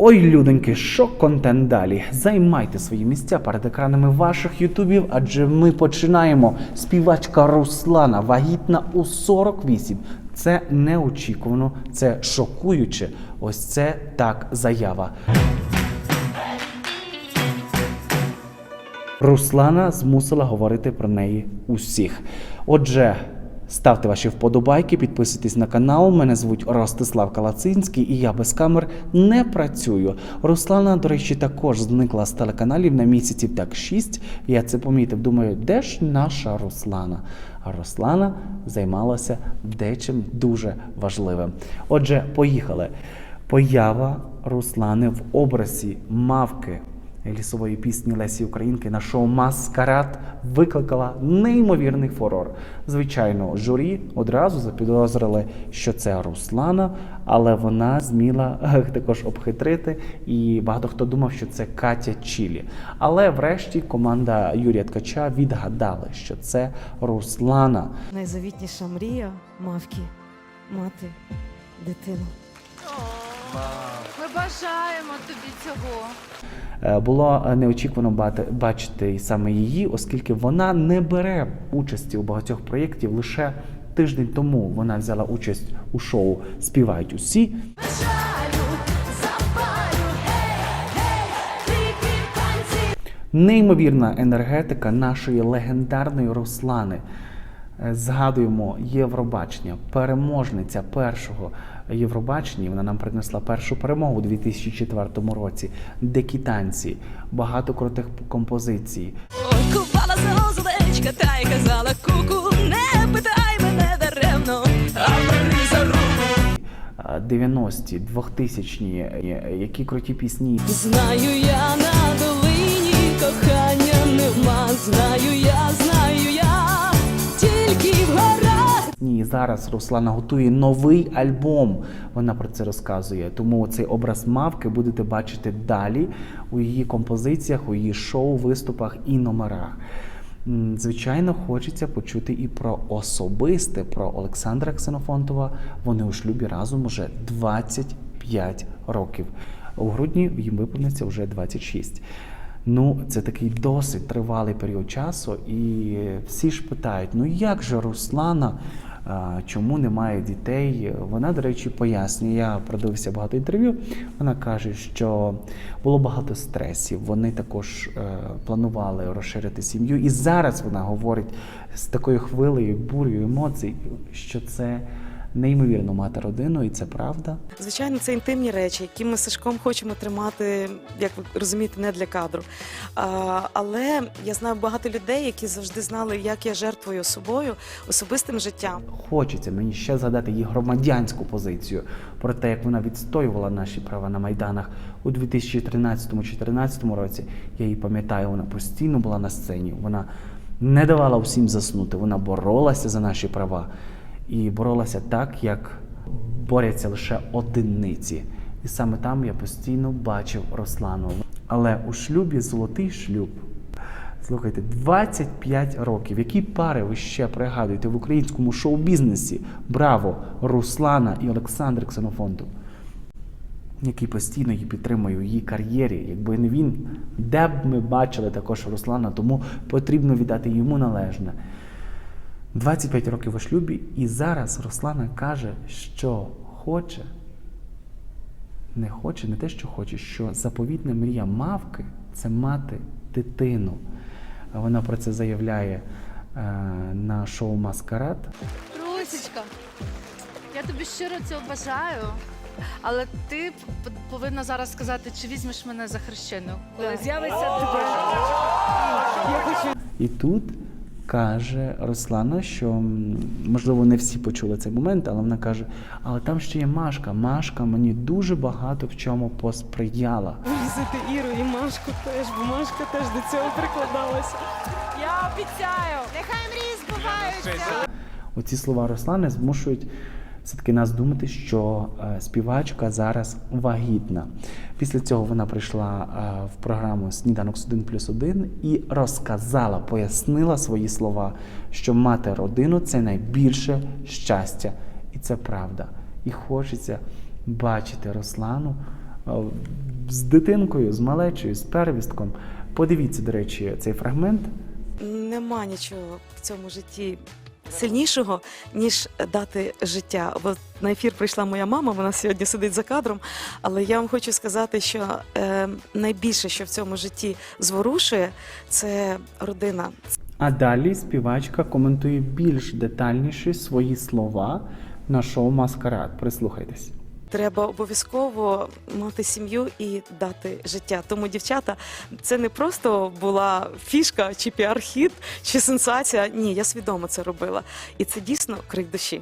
Ой, людоньки, що контент далі? Займайте свої місця перед екранами ваших ютубів, адже ми починаємо. Співачка Руслана вагітна у 48. Це неочікувано, це шокуюче. Ось це так заява. Руслана змусила говорити про неї усіх. Отже, ставте ваші вподобайки, підписуйтесь на канал. Мене звуть Ростислав Калацинський, і я без камер не працюю. Руслана, до речі, також зникла з телеканалів на місяців так шість. Я це помітив. Думаю, де ж наша Руслана? А Руслана займалася дечим дуже важливим. Отже, поїхали. Поява Руслани в образі мавки лісової пісні Лесі Українки на шоу Маскарад викликала неймовірний фурор. Звичайно, журі одразу запідозрили, що це Руслана, але вона зміла також обхитрити, і багато хто думав, що це Катя Чілі. Але врешті команда Юрія Ткача відгадали, що це Руслана. Найзавітніша мрія мавки мати дитину. Ми бажаємо тобі цього. Е, Було е, неочікувано бачити саме її, оскільки вона не бере участі у багатьох проєктів. Лише тиждень тому вона взяла участь у шоу Співають усі. Неймовірна енергетика нашої легендарної Руслани. Е, Згадуємо Євробачення, переможниця першого Євробачення. Вона нам принесла першу перемогу у 2004 році. Дикі танці, багато крутих композицій. Ой, купала зозулечка, та й казала куку, не питай мене даремно, а бери за руку. Е, 90-ті, 2000-ні, е, які круті пісні. Знаю я на долині кохання нема, знаю я, Ні, зараз Руслана готує новий альбом. Вона про це розказує. Тому цей образ мавки будете бачити далі у її композиціях, у її шоу, виступах і номерах. Звичайно, хочеться почути і про особисте, про Олександра Ксенофонтова. Вони у шлюбі разом уже 25 років. У грудні їм виповниться вже 26. Ну, це такий досить тривалий період часу, і всі ж питають: ну як же Руслана, чому немає дітей? Вона, до речі, пояснює. Я продивився багато інтерв'ю. Вона каже, що було багато стресів. Вони також е, планували розширити сім'ю. І зараз вона говорить з такою хвилею, бурею емоцій, що це неймовірно мати родину, і це правда. Звичайно, це інтимні речі, які ми з Сашком хочемо тримати, як ви розумієте, не для кадру. А, але я знаю багато людей, які завжди знали, як я жертвую собою, особистим життям. Хочеться мені ще згадати її громадянську позицію про те, як вона відстоювала наші права на майданах у 2013-2014 році. Я її пам'ятаю, вона постійно була на сцені. Вона не давала всім заснути. Вона боролася за наші права і боролася так, як борються лише одиниці. І саме там я постійно бачив Руслану. Але у шлюбі золотий шлюб. Слухайте, 25 років. Які пари ви ще пригадуєте в українському шоу-бізнесі? Браво! Руслана і Олександр Ксенофонтов, який постійно її підтримує у її кар'єрі. Якби не він, де б ми бачили також Руслана, тому потрібно віддати йому належне. 25 років у шлюбі, і зараз Руслана каже, що хоче, не хоче, не те, що хоче, що заповітна мрія мавки це мати дитину. Вона про це заявляє е, на шоу Маскарад. Русечка, я тобі щиро цього бажаю. Але ти повинна зараз сказати, чи візьмеш мене за хрещену, коли з'явиться дитина. І тут каже Руслана, що можливо не всі почули цей момент, але вона каже: але там ще є Машка. Машка мені дуже багато в чому посприяла. Візити Іру і Машку теж, бо Машка теж до цього прикладалася. Я обіцяю, нехай мрії збуваються. Оці слова Руслани змушують все-таки нас думати, що е, співачка зараз вагітна. Після цього вона прийшла е, в програму Сніданок з 1 плюс 1 і розказала, пояснила свої слова, що мати родину це найбільше щастя. І це правда. І хочеться бачити Руслану е, з дитинкою, з малечою, з первістком. Подивіться, до речі, цей фрагмент. Нема нічого в цьому житті сильнішого, ніж дати життя. Бо на ефір прийшла моя мама, вона сьогодні сидить за кадром. Але я вам хочу сказати, що е, найбільше, що в цьому житті зворушує, це родина. А далі співачка коментує більш детальніше свої слова на шоу Маскарад. Прислухайтесь. Треба обов'язково мати сім'ю і дати життя. Тому, дівчата, це не просто була фішка чи піар-хіт, чи сенсація. Ні, я свідомо це робила. І це дійсно крик душі.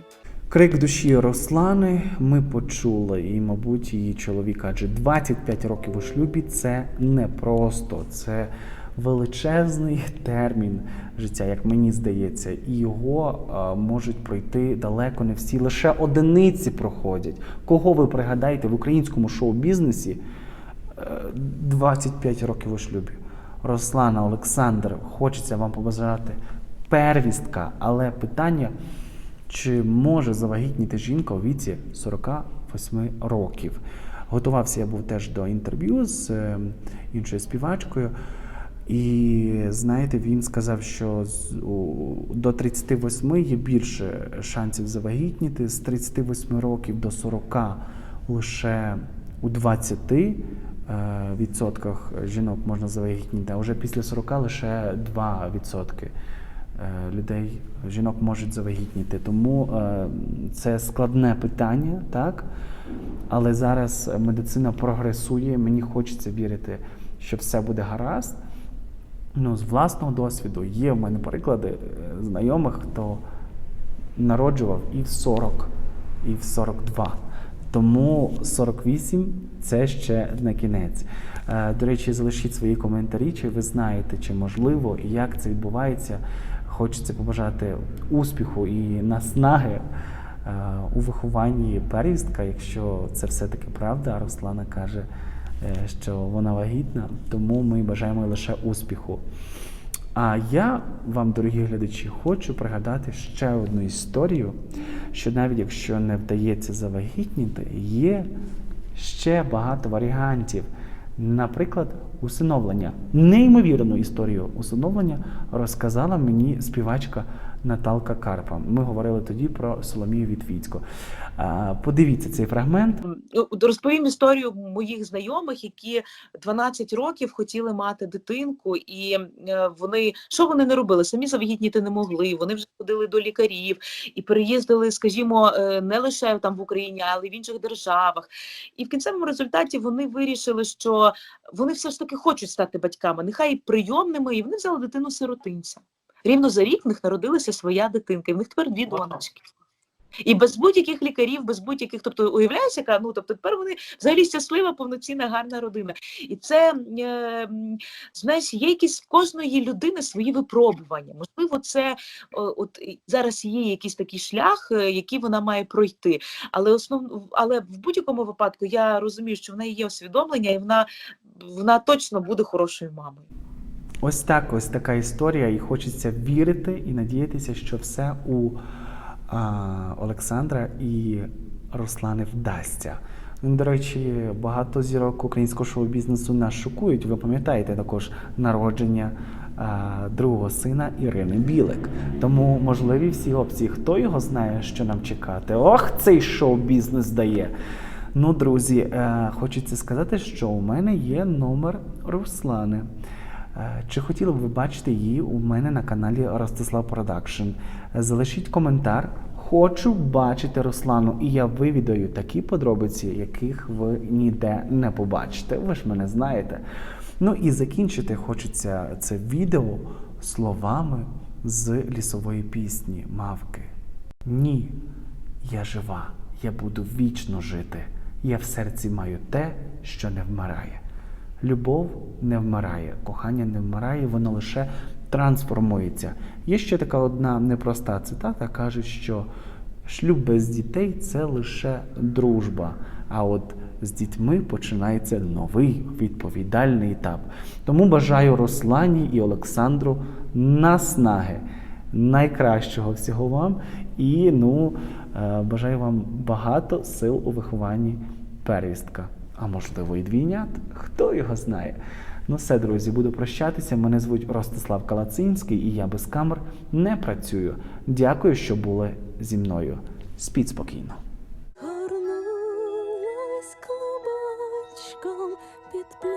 Крик душі Руслани ми почули, і, мабуть, її чоловік, адже 25 років у шлюбі це не просто, це величезний термін життя, як мені здається, і його а, можуть пройти далеко не всі. Лише одиниці проходять. Кого ви пригадаєте в українському шоу-бізнесі е, 25 років у шлюбі? Руслана, Олександр, хочеться вам побажати первістка, але питання. Чи може завагітніти жінка у віці 48 років? Готувався я був теж до інтерв'ю з е, іншою співачкою, і знаєте, він сказав, що до 38 є більше шансів завагітніти, з 38 років до 40 лише у 20 е, відсотках жінок можна завагітніти, а вже після 40 лише 2 відсотки е, людей, жінок можуть завагітніти. Тому е, це складне питання, так? Але зараз медицина прогресує. Мені хочеться вірити, що все буде гаразд. Ну, з власного досвіду є в мене приклади е, знайомих, хто народжував і в 40, і в 42. Тому 48 це ще не кінець. Е, До речі, залишіть свої коментарі, чи ви знаєте, чи можливо, і як це відбувається. Хочеться побажати успіху і наснаги е, у вихованні первістка, якщо це все-таки правда, а Руслана каже, що вона вагітна, тому ми бажаємо лише успіху. А я вам, дорогі глядачі, хочу пригадати ще одну історію, що навіть якщо не вдається завагітніти, є ще багато варіантів. Наприклад, усиновлення. Неймовірну історію усиновлення розказала мені співачка Наталка Карпа. Ми говорили тоді про Соломію Вітвіцьку. Подивіться цей фрагмент. Ну, Розповім історію моїх знайомих, які 12 років хотіли мати дитинку, і е, вони що вони не робили? Самі завагітніти не могли. Вони вже ходили до лікарів і переїздили, скажімо, е, не лише там в Україні, але й в інших державах. І в кінцевому результаті вони вирішили, що вони все ж таки хочуть стати батьками, нехай прийомними, і вони взяли дитину сиротинця. Рівно за рік в них народилася своя дитинка, і в них тепер дві донечки. І без будь-яких лікарів, без будь-яких, тобто уявляєш, яка ну тобто тепер вони взагалі щаслива, повноцінна, гарна родина. І це е, знаєш, є якісь в кожної людини свої випробування. Можливо, це от зараз є якийсь такий шлях, е, який вона має пройти. Але основ, але в будь-якому випадку я розумію, що в неї є усвідомлення, і вона, вона точно буде хорошою мамою. Ось так, ось така історія, і хочеться вірити і надіятися, що все у а, Олександра і Руслани вдасться. Ну, До речі, багато зірок українського шоу-бізнесу нас шокують. Ви пам'ятаєте також народження а, другого сина Ірини Білик. Тому можливі всі опції. Хто його знає, що нам чекати? Ох, цей шоу-бізнес дає. Ну, друзі, е, хочеться сказати, що у мене є номер Руслани. Е, Чи хотіли б ви бачити її у мене на каналі Ростислав Продакшн? Залишіть коментар. Хочу бачити Руслану, і я вивідаю такі подробиці, яких ви ніде не побачите. Ви ж мене знаєте. Ну і закінчити хочеться це відео словами з лісової пісні Мавки. Ні, я жива, я буду вічно жити. Я в серці маю те, що не вмирає. Любов не вмирає, кохання не вмирає, воно лише трансформується. Є ще така одна непроста цитата, каже, що шлюб без дітей це лише дружба. А от з дітьми починається новий відповідальний етап. Тому бажаю Руслані і Олександру наснаги, найкращого всього вам. І ну, е, бажаю вам багато сил у вихованні первістка. А можливо і двійнят, хто його знає. Ну все, друзі, буду прощатися. Мене звуть Ростислав Калацинський, і я без камер не працюю. Дякую, що були зі мною. Спіть спокійно. Горнулась клубочком під